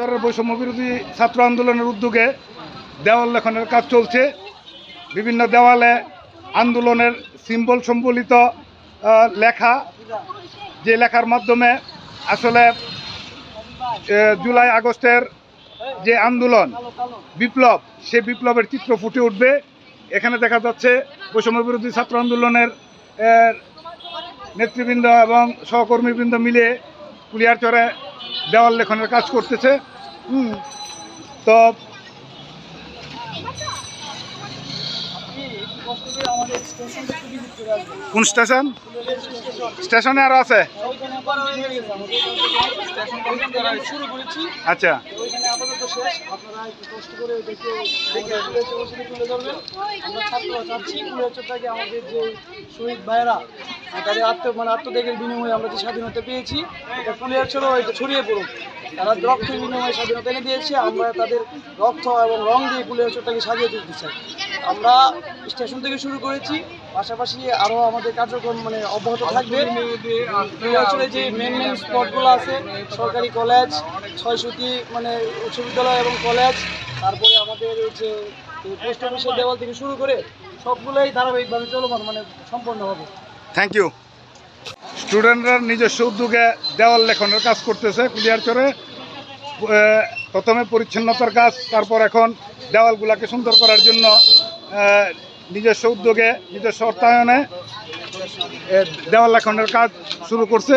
চরের বৈষম্য বিরোধী ছাত্র আন্দোলনের উদ্যোগে দেওয়াল লেখনের কাজ চলছে। বিভিন্ন দেওয়ালে আন্দোলনের সিম্বল সম্বলিত লেখা, যে লেখার মাধ্যমে আসলে জুলাই আগস্টের যে আন্দোলন, বিপ্লব, সে বিপ্লবের চিত্র ফুটে উঠবে। এখানে দেখা যাচ্ছে বৈষম্য বিরোধী ছাত্র আন্দোলনের নেতৃবৃন্দ এবং সহকর্মীবৃন্দ মিলে কুলিয়ারচরে দেওয়াল লেখনের কাজ করতেছে। তো কোন স্টেশন? স্টেশনে আরও আছে? আচ্ছা। শহীদ ভাইয়েরা আর তাদের আত্ম মানে আত্মত্যাগের বিনিময়ে আমরা যে স্বাধীনতা পেয়েছি, এটা ফুলের ছোড়ো এটা ছড়িয়ে পড়ুক। তারা রক্তের বিনিময়ে স্বাধীনতা এনে দিয়েছে, আমরা তাদের রক্ত এবং রং দিয়ে ফুলের চোখটাকে সাজিয়ে তুলতে চাই। আমরা স্টেশন থেকে শুরু করেছি, পাশাপাশি আরও আমাদের কার্যক্রম মানে অব্যাহত থাকবে। আসলে যে মেন মেন স্পটগুলো আছে, সরকারি কলেজ ছয়শটি মানে উচ্চ বিদ্যালয় এবং কলেজ তারপরে আমাদের যে পোস্ট অফিসের দেওয়াল থেকে শুরু করে সবগুলোই ধারাবাহিকভাবে চলমান মানে সম্পন্ন হবে। থ্যাংক ইউ স্টুডেন্টরা নিজস্ব উদ্যোগে দেওয়াল লেখনের কাজ করতেছে কুলিয়ারচরে চরে। প্রথমে পরিচ্ছন্নতার কাজ, তারপর এখন দেওয়ালগুলাকে সুন্দর করার জন্য নিজস্ব উদ্যোগে, নিজস্ব অর্থায়নে দেওয়াল লেখনের কাজ শুরু করছে।